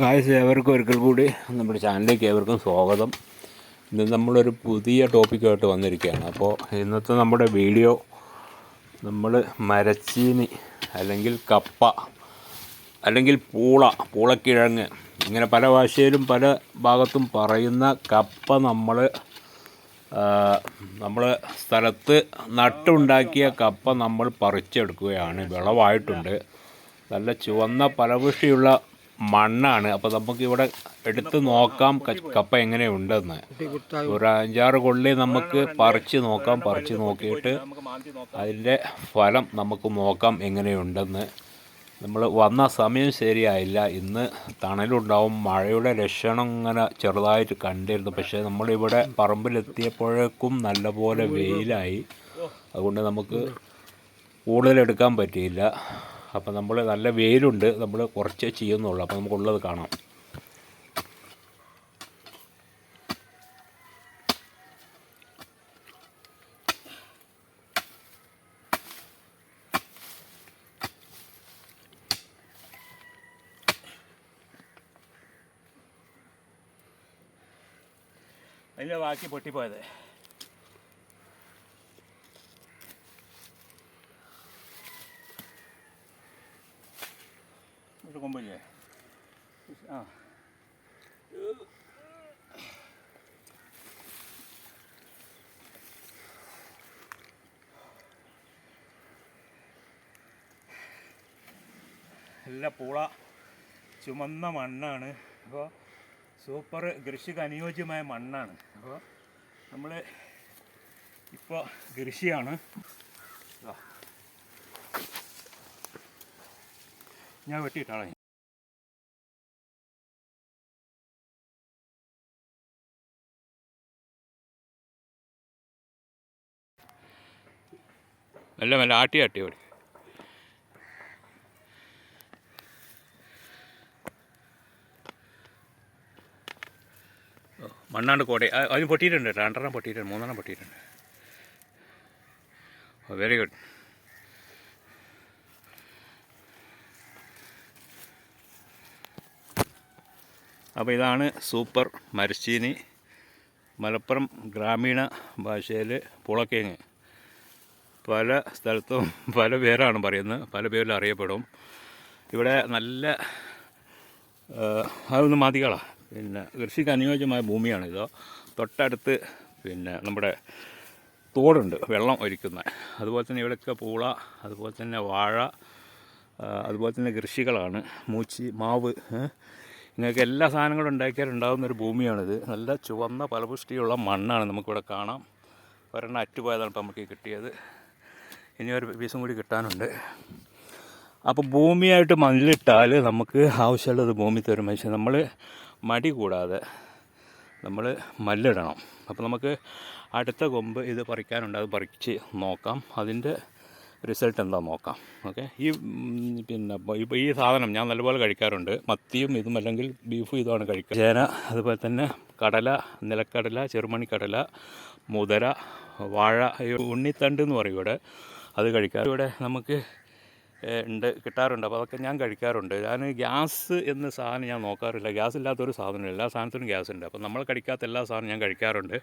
Guys ഏവർക്കും ഒരിക്കൽ കൂടി നമ്മുടെ ചാനലിലേക്ക് ഏവർക്കും സ്വാഗതം. ഇന്ന് നമ്മളൊരു പുതിയ ടോപ്പിക്കായിട്ട് വന്നിരിക്കുകയാണ്. അപ്പോൾ ഇന്നത്തെ നമ്മുടെ വീഡിയോ നമ്മൾ മരച്ചീനി അല്ലെങ്കിൽ കപ്പ അല്ലെങ്കിൽ പൂള പൂളക്കിഴങ്ങ് ഇങ്ങനെ പല ഭാഷയിലും പല ഭാഗത്തും പറയുന്ന കപ്പ നമ്മൾ നമ്മൾ സ്ഥലത്ത് നട്ടുണ്ടാക്കിയ കപ്പ നമ്മൾ പറിച്ചെടുക്കുകയാണ്. വിളവായിട്ടുണ്ട്. നല്ല ചുവന്ന ഫലപുഷ്ടിയുള്ള മണ്ണാണ്. അപ്പോൾ നമുക്ക് ഇവിടെ എടുത്ത് നോക്കാം. കപ്പ എങ്ങനെയുണ്ടെന്ന്. ഒരു അഞ്ചാറ് കൊള്ളി നമുക്ക് പറിച്ച് നോക്കാം. പറിച്ച് നോക്കിയിട്ട് അതിന്റെ ഫലം നമുക്ക് നോക്കാം എങ്ങനെയുണ്ടെന്ന്. നമ്മൾ വന്ന സമയം ശരിയായില്ല. ഇന്ന് തണലുണ്ടാവും. മഴയുടെ ലക്ഷണം ഇങ്ങനെ ചെറുതായിട്ട് കണ്ടിരുന്നു. പക്ഷേ നമ്മളിവിടെ പറമ്പിലെത്തിയപ്പോഴേക്കും നല്ലപോലെ വെയിലായി. അതുകൊണ്ട് നമുക്ക് കൂടുതലെടുക്കാൻ പറ്റിയില്ല. അപ്പം നമ്മൾ നല്ല വെയിലുണ്ട് നമ്മൾ കുറച്ചേ ചെയ്യുന്നുള്ളൂ. അപ്പം നമുക്കുള്ളത് കാണാം. അതിന്റെ ബാക്കി പൊട്ടിപ്പോയത് ഒരു കൊമ്പില്ലേ ആ. നല്ല പൂള ചുമന്ന മണ്ണാണ്. അപ്പോൾ സൂപ്പർ കൃഷിക്ക് അനുയോജ്യമായ മണ്ണാണ്. അപ്പോൾ നമ്മൾ ഇപ്പോൾ കൃഷിയാണ്. ഞാൻ വെട്ടിയിട്ടാളെ. നല്ല നല്ല ആട്ടി ആട്ടി ഓടി. മണ്ണാണ്ട് കോടെ. അതിന് പൊട്ടിയിട്ടുണ്ട് രണ്ടെണ്ണം പൊട്ടിയിട്ടുണ്ട് മൂന്നെണ്ണം പൊട്ടിയിട്ടുണ്ട്. വെരി ഗുഡ് അപ്പോൾ ഇതാണ് സൂപ്പർ മരച്ചീനി. മലപ്പുറം ഗ്രാമീണ ഭാഷയിൽ പുളക്കേങ്ങ്. പല സ്ഥലത്തും പല പേരാണ് പറയുന്നത്. പല പേരിൽ അറിയപ്പെടും. ഇവിടെ നല്ല അതൊന്നും അതൊന്ന് മതികളാ. പിന്നെ കൃഷിക്ക് അനുയോജ്യമായ ഭൂമിയാണിത്. തൊട്ടടുത്ത് പിന്നെ നമ്മുടെ തോടുണ്ട് വെള്ളം ഒഴിക്കുന്ന അതുപോലെ തന്നെ ഇവിടെയൊക്കെ പൂള അതുപോലെ തന്നെ വാഴ അതുപോലെ തന്നെ കൃഷികളാണ്. മൂച്ചി മാവ്? ഇങ്ങനെയൊക്കെ എല്ലാ സാധനങ്ങളും ഉണ്ടാക്കിയാൽ ഉണ്ടാകുന്നൊരു ഭൂമിയാണിത്. നല്ല ചുവന്ന ഫലപുഷ്ടിയുള്ള മണ്ണാണ് നമുക്കിവിടെ കാണാം. ഒരെണ്ണം അറ്റുപോയതാണ് ഇപ്പോൾ നമുക്ക് കിട്ടിയത്. ഇനി ഒരു പീസും കൂടി കിട്ടാനുണ്ട്. അപ്പോൾ ഭൂമിയായിട്ട് മണ്ണിലിട്ടാൽ നമുക്ക് ആവശ്യമുള്ളത് ഭൂമി തരും. പക്ഷേ നമ്മൾ മടി കൂടാതെ നമ്മൾ മല്ലിടണം. അപ്പോൾ നമുക്ക് അടുത്ത കൊമ്പ് ഇത് പറിക്കാനുണ്ട്. അത് പറിച്ച് നോക്കാം. അതിന്റെ റിസൾട്ട് എന്താ നോക്കാം. ഓക്കെ? ഈ പിന്നെ ഇപ്പോൾ ഈ സാധനം ഞാൻ നല്ലപോലെ കഴിക്കാറുണ്ട്. മത്തിയും ഇതും അല്ലെങ്കിൽ ബീഫും ഇതുമാണ് കഴിക്കുക. ചേന അതുപോലെ തന്നെ കടല നിലക്കടല ചെറുമണിക്കടല മുതര വാഴ ഉണ്ണിത്തണ്ട് എന്ന് പറയും ഇവിടെ. അത് കഴിക്കാറ് ഇവിടെ നമുക്ക് ഉണ്ട് കിട്ടാറുണ്ട്. അപ്പോൾ അതൊക്കെ ഞാൻ കഴിക്കാറുണ്ട്. ഞാൻ ഗ്യാസ് എന്ന സാധനം ഞാൻ നോക്കാറില്ല. ഗ്യാസ് ഇല്ലാത്തൊരു സാധനമില്ല. എല്ലാ സാധനത്തിനും ഗ്യാസ് ഉണ്ട് അപ്പോൾ നമ്മൾ കഴിക്കാത്ത എല്ലാ സാധനവും ഞാൻ കഴിക്കാറുണ്ട്.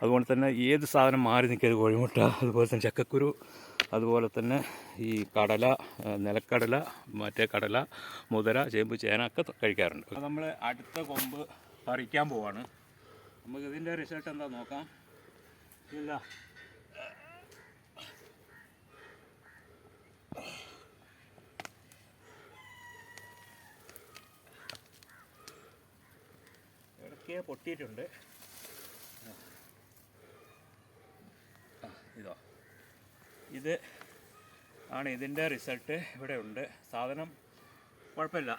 അതുപോലെ തന്നെ ഏത് സാധനം മാറി നിൽക്കരുത് കോഴിമുട്ട അതുപോലെ തന്നെ ചക്കക്കുരു അതുപോലെ തന്നെ ഈ കടല നിലക്കടല മറ്റേ കടല മുതല ചേമ്പ് ചേന ഒക്കെ കഴിക്കാറുണ്ട്. നമ്മൾ അടുത്ത കൊമ്പ് പറിക്കാൻ പോവാണ്. നമുക്ക് ഇതിന്റെ റിസൾട്ട് എന്താ നോക്കാം. ഇല്ല. ഇടയ്ക്ക് പൊട്ടിയിട്ടുണ്ട്. ഇതോ. ഇത് ആണ് ഇതിന്റെ റിസൾട്ട്. ഇവിടെ ഉണ്ട്. സാധനം കുഴപ്പമില്ല.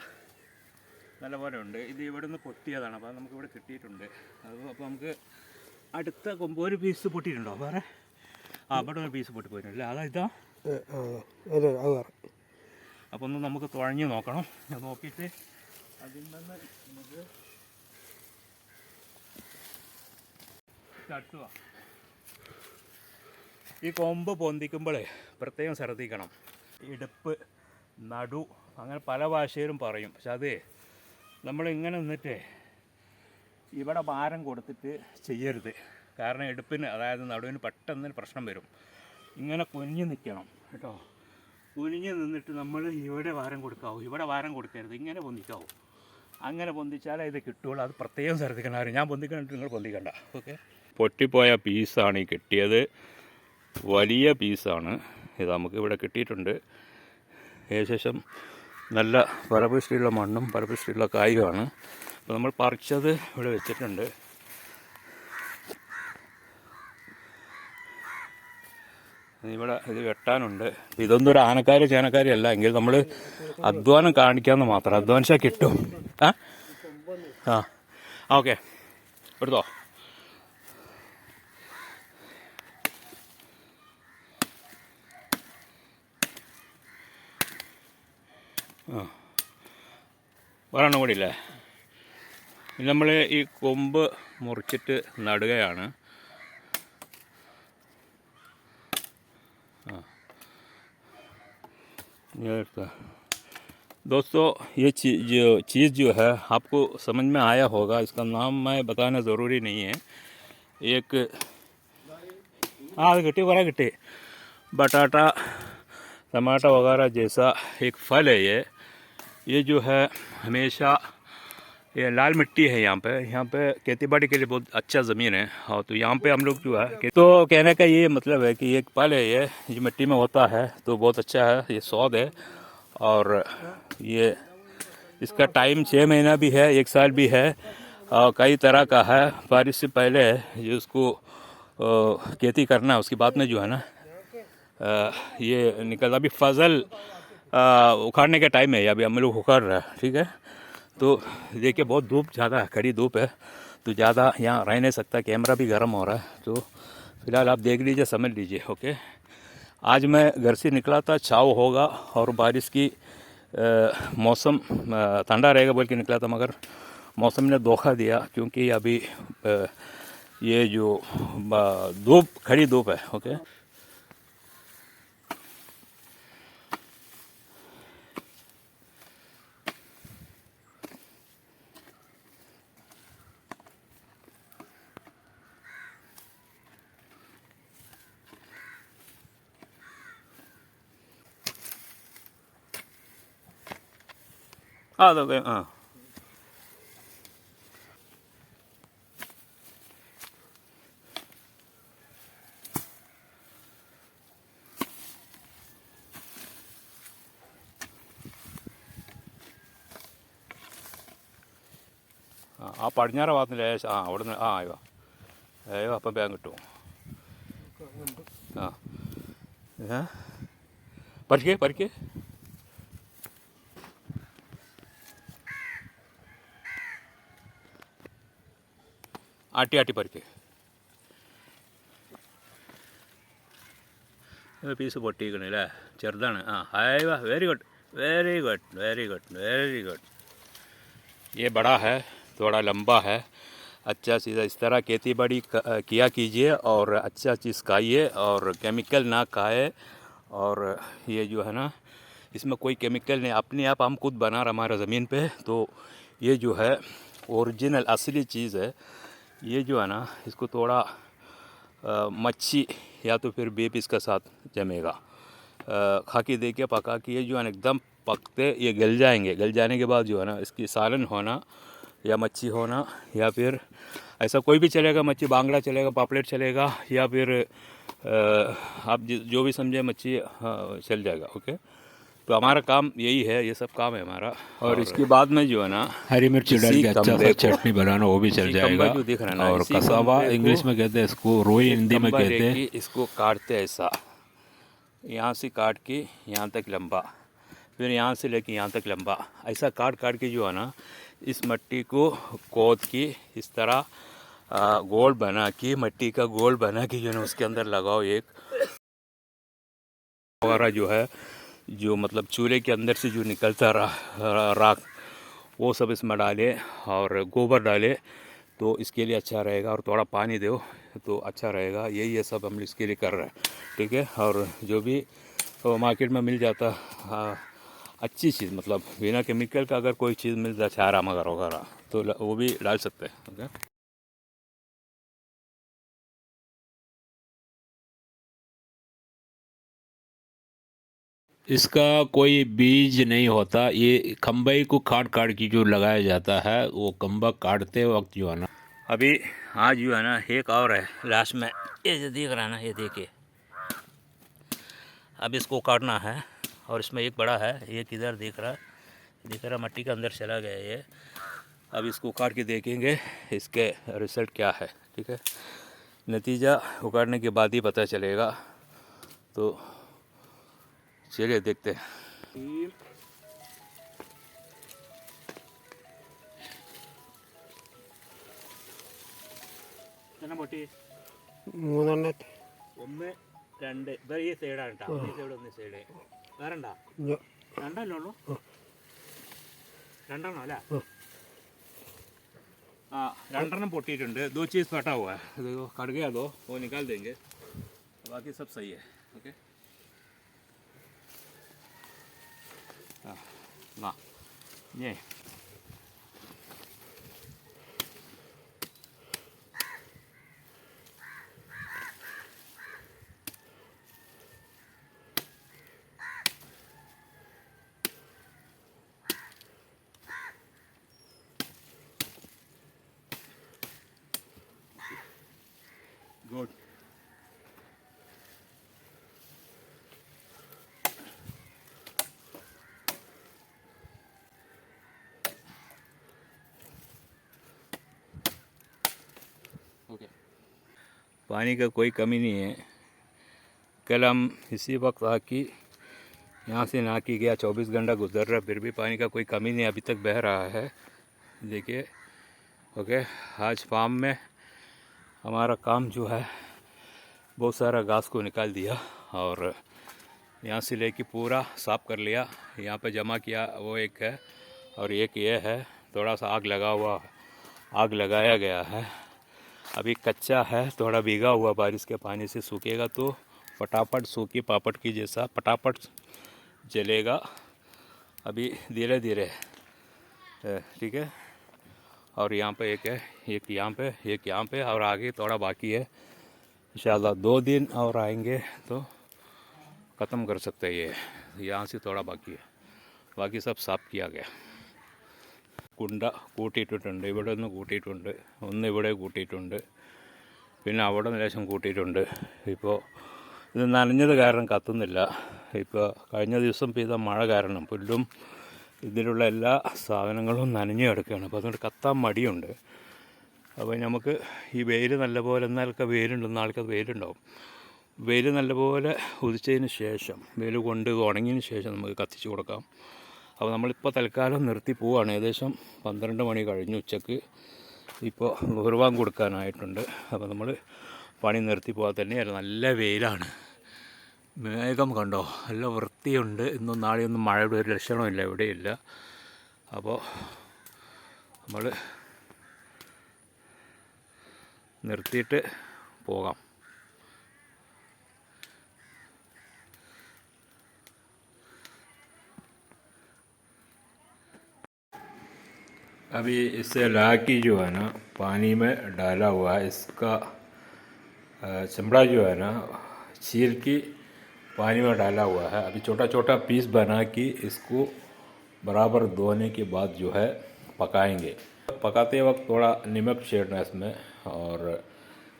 നല്ലപോലെ ഉണ്ട്. ഇത് ഇവിടെ നിന്ന് പൊട്ടിയതാണ്. അപ്പോൾ നമുക്ക് ഇവിടെ കിട്ടിയിട്ടുണ്ട്. അത് അപ്പോൾ നമുക്ക് അടുത്ത കൊമ്പ് ഒരു പീസ് പൊട്ടിയിട്ടുണ്ടോ? വേറെ? ആ അവിടെ ഒരു പീസ് പൊട്ടി പോയിട്ടുണ്ട് അതാ ഇതാ. അപ്പോൾ ഒന്ന് നമുക്ക് തുഴഞ്ഞ് നോക്കണം. ഞാൻ നോക്കിയിട്ട് അതിൽ നിന്ന് നമുക്ക് വാ ഈ കൊമ്പ് പൊന്തിക്കുമ്പോഴേ പ്രത്യേകം ശ്രദ്ധിക്കണം. ഇടുപ്പ് നടു അങ്ങനെ പല ഭാഷയിലും പറയും. പക്ഷെ അത് നമ്മൾ ഇങ്ങനെ നിന്നിട്ട് ഇവിടെ ഭാരം കൊടുത്തിട്ട് ചെയ്യരുത്. കാരണം എടുപ്പിന് അതായത് നടുവിന് പെട്ടെന്ന് പ്രശ്നം വരും. ഇങ്ങനെ കുനിഞ്ഞ് നിൽക്കണം കേട്ടോ. കുനിഞ്ഞ് നിന്നിട്ട് നമ്മൾ ഇവിടെ ഭാരം കൊടുക്കാവൂ. ഇവിടെ ഭാരം കൊടുക്കരുത്. ഇങ്ങനെ പൊന്തിക്കാവൂ. അങ്ങനെ പൊന്തിച്ചാലേ ഇത് കിട്ടുകയുള്ളൂ. അത് പ്രത്യേകം ശ്രദ്ധിക്കണം. ഞാൻ പൊന്തിക്കണ്ടിട്ട് നിങ്ങൾ പൊന്തിക്കണ്ട. ഓക്കെ? പൊട്ടിപ്പോയ പീസാണ് ഈ കിട്ടിയത്. വലിയ പീസാണ്. ഇത് നമുക്ക് ഇവിടെ കിട്ടിയിട്ടുണ്ട്. ഏകദേശം നല്ല പരപുഷ്ടിയുള്ള മണ്ണും പരപുഷ്ടിയുള്ള കായുമാണ്. അപ്പോൾ നമ്മൾ പറിച്ചത് ഇവിടെ വെച്ചിട്ടുണ്ട്. ഇവിടെ ഇത് വെട്ടാനുണ്ട്. ഇതൊന്നും ഒരു ആനക്കാരി ചേനക്കാരി അല്ല. എങ്കിൽ നമ്മൾ അധ്വാനം കാണിക്കാമെന്ന് മാത്രം. അധ്വാനിച്ചാൽ കിട്ടും. ആ. ആ ഓക്കെ. എടുത്തോ? ആ ഒരെണ്ണം കൂടി ഇല്ലേ നമ്മൾ ഈ കൊമ്പ് മുറിച്ചിട്ട് നടുകയാണ് ആ ये तो- दोस्तों ये चीज़ जो चीज़ जो है आपको समझ में आया होगा इसका नाम मैं बताना ज़रूरी नहीं है एक हाँ അത് കിട്ടി കുറേ കിട്ടി बटाटा टमाटर वगैरह जैसा एक फल है ये ये जो है हमेशा ये लाल मिट्टी है यहाँ पे। यहाँ पे खेती बाड़ी के लिए बहुत अच्छा ज़मीन है। और तो यहाँ पे हम लोग जो है तो कहने का ये मतलब है कि एक फल है ये। जो मिट्टी में होता है तो बहुत अच्छा है, ये सौद है। और ये इसका टाइम छः महीना भी है, एक साल भी है। और कई तरह का है। बारिश से पहले जो उसको खेती करना है उसके बाद में जो है ना ये निकल अभी फजल उखाड़ने का टाइम है अभी हम लोग उखाड़ रहे हैं ठीक है? तो देखिए बहुत धूप ज़्यादा है कड़ी धूप है तो ज़्यादा यहाँ रह नहीं सकता कैमरा भी गर्म हो रहा है तो फ़िलहाल आप देख लीजिए समझ लीजिए ओके आज मैं घर से निकला था छाव होगा और बारिश की मौसम ठंडा रहेगा बोल के निकला था मगर मौसम ने धोखा दिया क्योंकि अभी अ, ये जो धूप खड़ी धूप है ओके ആ അതൊക്കെ ആ. ആ, പടിഞ്ഞാറ ഭാഗത്തിന് ലേശം ആ അവിടെ നിന്ന് ആ അയ്യോ അയ്യോ അപ്പം വേഗം കിട്ടും ആ. ഏ? പറിക്കേ പറിക്കേ ആട്ടി ആട്ടി പറിക്കേ പീസ് പൊട്ടിയിരിക്കണേ അല്ലേ ചെറുതാണ് ആ ഹായ് വാ very good very good very good very good ये बड़ा है थोड़ा लंबा है अच्छा सीधा इस तरह खेती बाड़ी क- किया कीजिए और अच्छा चीज़ खाइए और केमिकल ना खाए और ये जो है ना इसमें कोई केमिकल नहीं अपने आप हम खुद बना रहे हमारा ज़मीन पे तो ये जो है ओरिजिनल असली चीज़ है ये जो है ना इसको थोड़ा मच्छी या तो फिर बीफ इसका साथ जमेगा। खा के देखिए पका के ये जो है ना एकदम पकते ये गल जाएँगे। गल जाने के बाद जो है ना इसकी सालन होना या मच्छी होना या फिर ऐसा कोई भी चलेगा मच्छी बांगड़ा चलेगा पापलेट चलेगा या फिर आप जि- जो भी समझे मच्छी हाँ, चल जाएगा ओके? तो हमारा काम यही है ये सब काम है हमारा। और और इसके बाद में जो है ना हरी मिर्ची डाल के अच्छा सा चटनी बनाना वो भी चल जाएगा। जो दिख रहा है ना, और कसावा इंग्लिश में कहते हैं इसको रोई हिंदी में कहते हैं। इसको काटते हैं ऐसा। यहाँ से काट के यहाँ तक लंबा। फिर यहाँ से लेके यहाँ तक लंबा। ऐसा काट काट के जो है ना इस मट्टी को खोद के इस तरह गोल बना के मट्टी का गोल बना के जो है ना उसके अंदर लगाओ एक। वगैरह जो है जो मतलब चूल्हे के अंदर से जो निकलता रा, राख वो सब इसमें डाले और गोबर डाले तो इसके लिए अच्छा रहेगा और थोड़ा पानी दो तो अच्छा रहेगा। यही ये सब हम इसके लिए कर रहे हैं ठीक है? और जो भी तो मार्केट में मिल जाता हाँ, अच्छी चीज़ मतलब बिना केमिकल का अगर कोई चीज़ मिल जाए चारा मगर वगैरह तो वो भी डाल सकते हैं ओके? इसका कोई बीज नहीं होता। ये खम्बई को काट काट के जो लगाया जाता है, वो खम्बा काटते वक्त जो है ना, अभी आज जो है ना, एक और है लास्ट में, ये जो दिख रहा है ना, ये देखिए। अब इसको काटना है, और इसमें एक बड़ा है एक इधर देख रहा है दिख रहा, मट्टी के अंदर चला गया ये। अब इसको काट के देखेंगे, इसके रिज़ल्ट क्या है, ठीक है? नतीजा उगाड़ने के बाद ही पता चलेगा। तो Şöyle dekte. İyiyim. പൊട്ടി? മൂന്നെണ്ണത്തെ ഒന്ന് രണ്ട്. ഇതാ ഈ സൈഡാണ് കേട്ടോ. ഈ സൈഡ് ഒന്ന് സൈഡ് വേറെ ഉണ്ടാ? രണ്ടല്ലേ ഉള്ളൂ? രണ്ടെണ്ണം അല്ല? ആ. രണ്ടെണ്ണം പൊട്ടിയിട്ടുണ്ട്. ദോ ചീസ് കട്ടാവുക ഇത് കടുകയാതോ ഓ നിക്കാൽ തെങ്ക് ബാക്കി സബ് സഹിയേ ഓക്കെ На. Ні. पानी का कोई कमी नहीं है। कल हम इसी वक्त आके यहाँ से ना की गया, चौबीस घंटा गुजर रहा, फिर भी पानी का कोई कमी नहीं, अभी तक बह रहा है। देखिए, ओके, आज फार्म में हमारा काम जो है, बहुत सारा घास को निकाल दिया और यहाँ से लेके पूरा साफ़ कर लिया। यहाँ पे जमा किया, वो एक है और एक ये है, थोड़ा सा आग लगा हुआ, आग लगाया गया है। अभी कच्चा है, थोड़ा भीगा हुआ बारिश के पानी से सूखेगा तो फटाफट सूखी पापट की जैसा फटाफट जलेगा। अभी धीरे धीरे ठीक है? और यहाँ पे एक है, एक यहाँ पे, एक यहाँ पे, और आगे थोड़ा बाकी है। इन दो दिन और आएँगे तो ख़त्म कर सकते हैं ये। यहाँ से थोड़ा बाकी है। बाकी सब साफ़ किया गया। കുണ്ട കൂട്ടിയിട്ടിട്ടുണ്ട് ഇവിടെ ഒന്ന് കൂട്ടിയിട്ടുണ്ട് ഒന്ന് ഇവിടെ കൂട്ടിയിട്ടുണ്ട് പിന്നെ അവിടെ നിന്ന് ലേശം കൂട്ടിയിട്ടുണ്ട്. ഇപ്പോൾ ഇത് നനഞ്ഞത് കാരണം കത്തുന്നില്ല. ഇപ്പോൾ കഴിഞ്ഞ ദിവസം പെയ്ത മഴ കാരണം പുല്ലും ഇതിലുള്ള എല്ലാ സാധനങ്ങളും നനഞ്ഞു കിടക്കുകയാണ്. അപ്പോൾ അതുകൊണ്ട് കത്താൻ മടിയുണ്ട്. അപ്പോൾ നമുക്ക് ഈ വെയിൽ നല്ലപോലെ എന്നാലൊക്കെ വെയിലുണ്ട് നാളെ വെയിലുണ്ടാവും. വെയിൽ നല്ലപോലെ ഉദിച്ചതിന് ശേഷം വെയിൽ കൊണ്ട് ഉണങ്ങിയതിന് ശേഷം നമുക്ക് കത്തിച്ച് കൊടുക്കാം. അപ്പോൾ നമ്മളിപ്പോൾ തൽക്കാലം നിർത്തി പോവുകയാണ് ഏകദേശം പന്ത്രണ്ട് മണി കഴിഞ്ഞു ഉച്ചയ്ക്ക്. ഇപ്പോൾ കുർബാൻ കൊടുക്കാനായിട്ടുണ്ട്. അപ്പോൾ നമ്മൾ പണി നിർത്തി പോകാൻ തന്നെയല്ല നല്ല വെയിലാണ്. മേഘം കണ്ടോ? നല്ല വൃത്തിയുണ്ട്. ഇന്നും നാളെയൊന്നും മഴയുടെ ഒരു ലക്ഷണമില്ല എവിടെയില്ല. അപ്പോൾ നമ്മൾ നിർത്തിയിട്ട് പോകാം. अभी इसे ला की जो है ना, पानी में डाला हुआ है, इसका चमड़ा जो है ना, चीर की पानी में डाला हुआ है। अभी छोटा छोटा पीस बना के इसको बराबर धोने के बाद जो है पकाएँगे। पकाते वक्त थोड़ा नमक छेड़ना इसमें और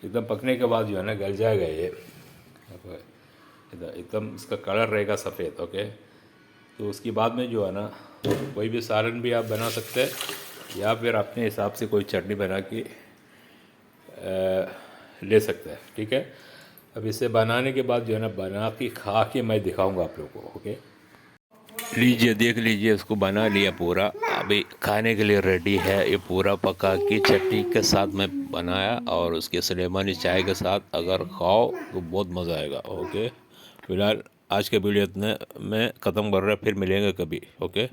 एकदम पकने के बाद जो है ना, गल जाएगा ये। एकदम इसका कलर रहेगा सफ़ेद, ओके? तो उसके बाद में जो है ना, कोई भी सालन भी आप बना सकते हैं। या फिर अपने हिसाब से कोई चटनी बना के ले सकते हैं, ठीक है? अब इसे बनाने के बाद जो है ना, बना के, खा के मैं दिखाऊँगा आप लोगों को, ओके? लीजिए, देख लीजिए इसको बना लिया पूरा। अभी खाने के लिए रेडी है, ये पूरा पका के चटनी के साथ मैं बनाया और उसके सलेमानी चाय के साथ अगर खाओ तो बहुत मज़ा आएगा, ओके? फ़िलहाल आज के वीडियो इतने में ख़त्म कर रहा फिर मिलेंगे कभी, ओके?